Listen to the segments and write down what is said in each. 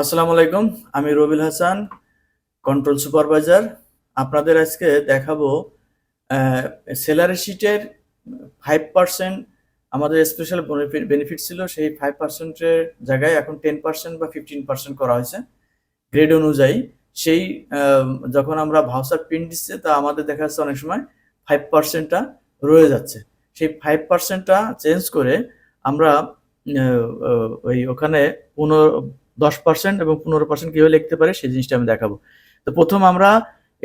আসসালামু আলাইকুম, আমি রবিল হাসান কন্ট্রোল সুপারভাইজার আপনাদের আজকে দেখাবো স্যালারি শিটের ফাইভ পার্সেন্ট আমাদের স্পেশাল বেনিফিট ছিল, সেই ফাইভ পার্সেন্টের জায়গায় এখন টেন পার্সেন্ট বা ফিফটিন পার্সেন্ট করা হয়েছে। গ্রেড অনুযায়ী সেই যখন আমরা ভাউচার প্রিন্ট দিচ্ছে, তা আমাদের দেখা যাচ্ছে অনেক সময় ফাইভ পার্সেন্টটা রয়ে যাচ্ছে। সেই ফাইভ পার্সেন্টটা চেঞ্জ করে আমরা ওই ওখানে পনেরো দশ পার্সেন্ট এবং পনেরো পার্সেন্ট কীভাবে লিখতে পারে সেই জিনিসটা আমি দেখাবো। তো প্রথম আমরা,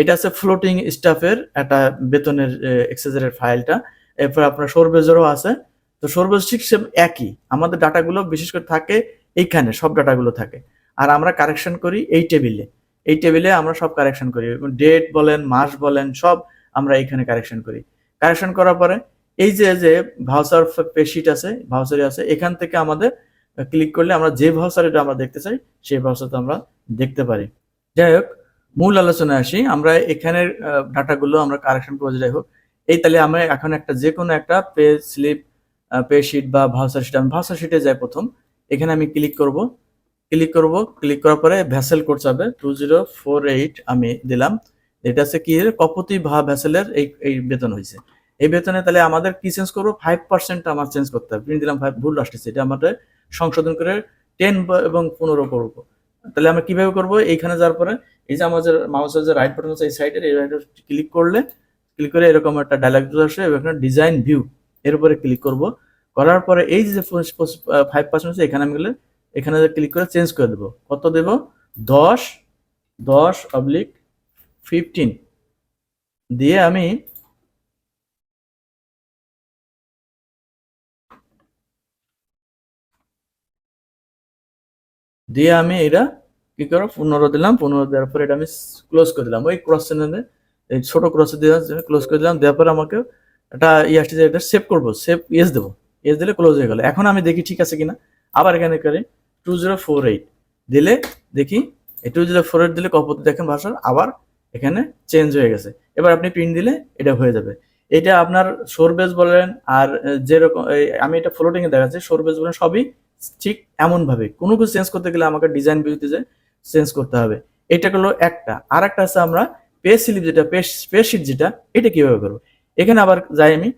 এটা আছে ফ্লোটিং স্টাফের একটা বেতনের এক্সেসারের ফাইলটা এরপর আপনার সরবেজেরও আছে। তো সরবেজ ঠিক সেম একই। আমাদের ডাটাগুলো বিশেষ করে থাকে এইখানে, সব ডাটাগুলো থাকে। আর আমরা কারেকশন করি এই টেবিলে এই টেবিলে আমরা সব কারেকশন করি। ডেট বলেন, মাস বলেন, সব আমরা এইখানে কারেকশন করি। কারেকশন করার পরে এই যে যে ভাউচার পেশিট আছে ভাউচারি আছে, এখান থেকে আমাদের ক্লিক করলে আমরা যে ভাউচারটা আমরা দেখতে চাই, সেই ভাউচারটা আমরা দেখতে পারি। যাই হোক, মূল আলোচনায় আসি। আমরা এখানের ডাটাগুলো আমরা কারেকশন করে যাই হোক। এই তাহলে আমরা এখন একটা যে কোনো একটা পে স্লিপ পে শিট বা ভাউচার শিট আমি ভাউচার শিটে যাই প্রথম। এখানে আমি ক্লিক করব। ক্লিক করব। ক্লিক করার পরে ভ্যাসেল কোড যাবে টু জিরো ফোর এইট আমি দিলাম। এটা হচ্ছে কি? কপতি ভা ভ্যাসেলের এই এই বেতন হয়েছে এই বেতনে তাহলে আমাদের কি চেঞ্জ করব? ফাইভ পার্সেন্ট আমার চেঞ্জ করতে হবে। প্রিন্ট দিলাম ফাইভ ভুল আসতেছে। এটা আমাদের সংশোধন করে টেন এবং পনেরো করব তাহলে আমরা কীভাবে করব? এইখানে যাওয়ার পরে এই যে আমাদের মাউসের যে রাইট বাটন আছে এই সাইডের এই রাইট ক্লিক করলে ক্লিক করে এরকম একটা ডায়লগ আসে এবং এখানে ডিজাইন ভিউ এর উপরে ক্লিক করব। করার পরে এই যে ফাইভ পার্সেন্ট আছে, এখানে আমি গেলে, এখানে ক্লিক করে চেঞ্জ করে দেবো। কত দেব? দশ দশ অবলিক ফিফটিন দিয়ে আমি দিয়ে আমি এটা কি করো, পনেরো দিলাম, পনেরো দেওয়ার পরে এটা আমি ক্লোজ করে দিলাম। ওই ক্রস চেনে এই ছোট ক্রস জন্য ক্লোজ করে দিলাম, দেওয়ার পরে আমাকে এটা ইয়াসটি এটা সেভ করব সেভ ইয়েস দেবো। ইয়েস দিলে ক্লোজ হয়ে গেলো। এখন আমি দেখি ঠিক আছে কিনা। আবার এখানে করে টু জিরো ফোর এইট দিলে দেখি, এই টু জিরো ফোর এইট দিলে কপতে দেখেন ভাষার আবার এখানে চেঞ্জ হয়ে গেছে। এবার আপনি প্রিন্ট দিলে এটা হয়ে যাবে। এটা আপনার সোরবেজ বলেন আর যেরকম আমি এটা ফ্লোটিং এ দেখাচ্ছি সোরবেজ বলেন সবই ঠিক এমন ভাবে কোনো কিছু চেঞ্জ করতে গেলে আমাকে ডিজাইন ভিউতে যে চেঞ্জ করতে হবে। এটা হলো একটা। আর একটা আছে আমরা পে স্লিপ যেটা পে পে শিট যেটা, এটা কীভাবে করব? এখানে আবার যাই আমি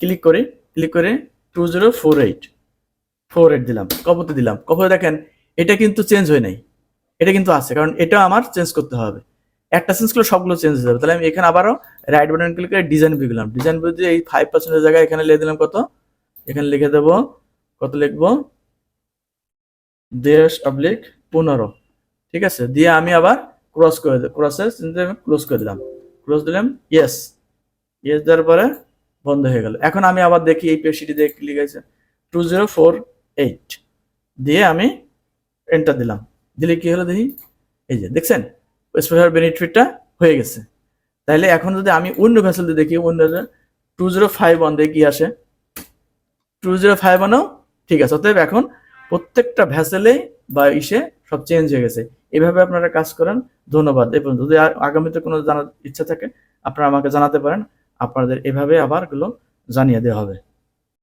ক্লিক করি ক্লিক করে two zero four eight four eight দিলাম, কপতে দিলাম। কপতে দেখেন, এটা কিন্তু চেঞ্জ হয় নাই। এটা কিন্তু আছে, কারণ এটা আমার চেঞ্জ করতে হবে। একটা চেঞ্জ করলে সবগুলো চেঞ্জ হয়ে যাবে। তাহলে আমি এখানে আবারও রাইট বাটন ক্লিক করে ডিজাইন ভিউ দিলাম। ডিজাইন ভিউ দিয়ে এই ফাইভ পার্সেন্টের জায়গায় এখানে লিখে দিলাম কত? এখানে লিখে দেবো, কত লিখব? দেশ অবলিক পনেরো। ঠিক আছে? দিয়ে আমি আবার ক্রস করে দিই ক্রসের ক্লোজ করে দিলাম। ক্লোজ দিলাম ইয়েস ইয়েস দেওয়ার পরে বন্ধ হয়ে গেল। এখন আমি আবার দেখি এই পেশিটি দিয়ে ক্লিক আছে। টু জিরো ফোর এইট দিয়ে আমি এন্টার দিলাম। দিলে কি হলো দেখি? এই যে, দেখছেন? স্পেশাল বেনিফিটটা হয়ে গেছে। তাহলে এখন যদি আমি অন্য ভ্যাসেল দিয়ে দেখি, অন্য টু জিরো ফাইভ ওয়ান দিয়ে কি আসে? টু জিরো ফাইভ ওয়ানও ঠিক আছে। অতএব এখন প্রত্যেকটা ভ্যাসেলে বা ইসে সব চেঞ্জ হয়ে গেছে। এভাবে আপনারা কাজ করেন। ধন্যবাদ। এবং যদি আগামীতে কোনো জানার ইচ্ছা থাকে, আপনারা আমাকে জানাতে পারেন। আপনাদের এভাবে আবারগুলো জানিয়ে দেওয়া হবে।